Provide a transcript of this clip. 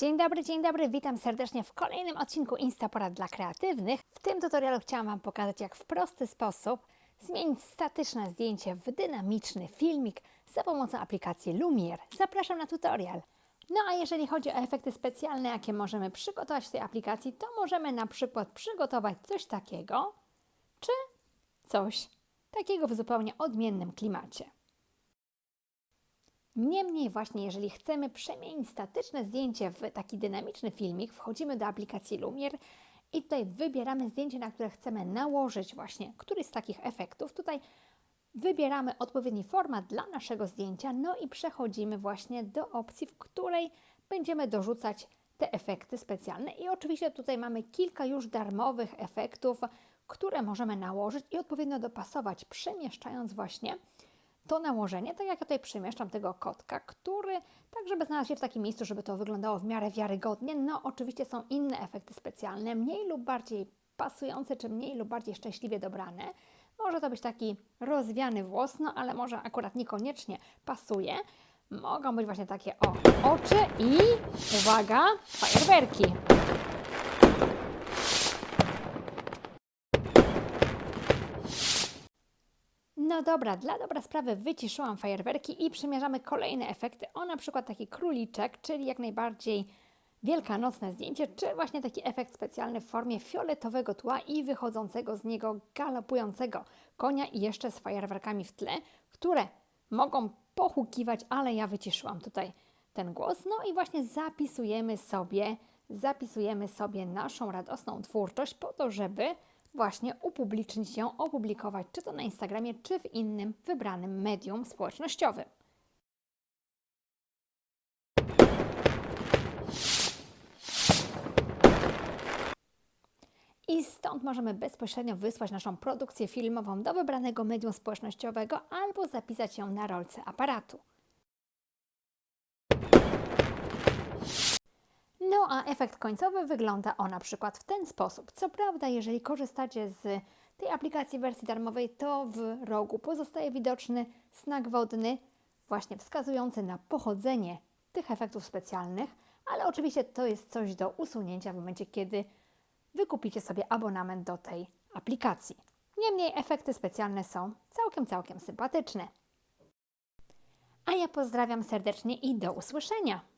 Dzień dobry, dzień dobry, witam serdecznie w kolejnym odcinku Instapora dla kreatywnych. W tym tutorialu chciałam Wam pokazać, jak w prosty sposób zmienić statyczne zdjęcie w dynamiczny filmik za pomocą aplikacji Lumiere. Zapraszam na tutorial. No a jeżeli chodzi o efekty specjalne, jakie możemy przygotować w tej aplikacji, to możemy na przykład przygotować coś takiego, czy coś takiego w zupełnie odmiennym klimacie. Niemniej właśnie, jeżeli chcemy przemienić statyczne zdjęcie w taki dynamiczny filmik, wchodzimy do aplikacji Lumiere i tutaj wybieramy zdjęcie, na które chcemy nałożyć właśnie któryś z takich efektów. Tutaj wybieramy odpowiedni format dla naszego zdjęcia, no i przechodzimy właśnie do opcji, w której będziemy dorzucać te efekty specjalne. I oczywiście tutaj mamy kilka już darmowych efektów, które możemy nałożyć i odpowiednio dopasować, przemieszczając właśnie to nałożenie, tak jak ja tutaj przemieszczam tego kotka, który tak, żeby znalazł się w takim miejscu, żeby to wyglądało w miarę wiarygodnie. No oczywiście są inne efekty specjalne, mniej lub bardziej pasujące, czy mniej lub bardziej szczęśliwie dobrane. Może to być taki rozwiany włos, no ale może akurat niekoniecznie pasuje. Mogą być właśnie takie o, oczy i uwaga, fajerwerki. No dobra, dla dobra sprawy wyciszyłam fajerwerki i przymierzamy kolejne efekty. O na przykład taki króliczek, czyli jak najbardziej wielkanocne zdjęcie, czy właśnie taki efekt specjalny w formie fioletowego tła i wychodzącego z niego galopującego konia i jeszcze z fajerwerkami w tle, które mogą pochukiwać, ale ja wyciszyłam tutaj ten głos. No i właśnie zapisujemy sobie, zapisujemy sobie naszą radosną twórczość po to, żeby właśnie upublicznić ją, opublikować, czy to na Instagramie, czy w innym wybranym medium społecznościowym. I stąd możemy bezpośrednio wysłać naszą produkcję filmową do wybranego medium społecznościowego albo zapisać ją na rolce aparatu. No a efekt końcowy wygląda o na przykład w ten sposób. Co prawda, jeżeli korzystacie z tej aplikacji wersji darmowej, to w rogu pozostaje widoczny znak wodny, właśnie wskazujący na pochodzenie tych efektów specjalnych, ale oczywiście to jest coś do usunięcia w momencie, kiedy wykupicie sobie abonament do tej aplikacji. Niemniej efekty specjalne są całkiem, całkiem sympatyczne. A ja pozdrawiam serdecznie i do usłyszenia.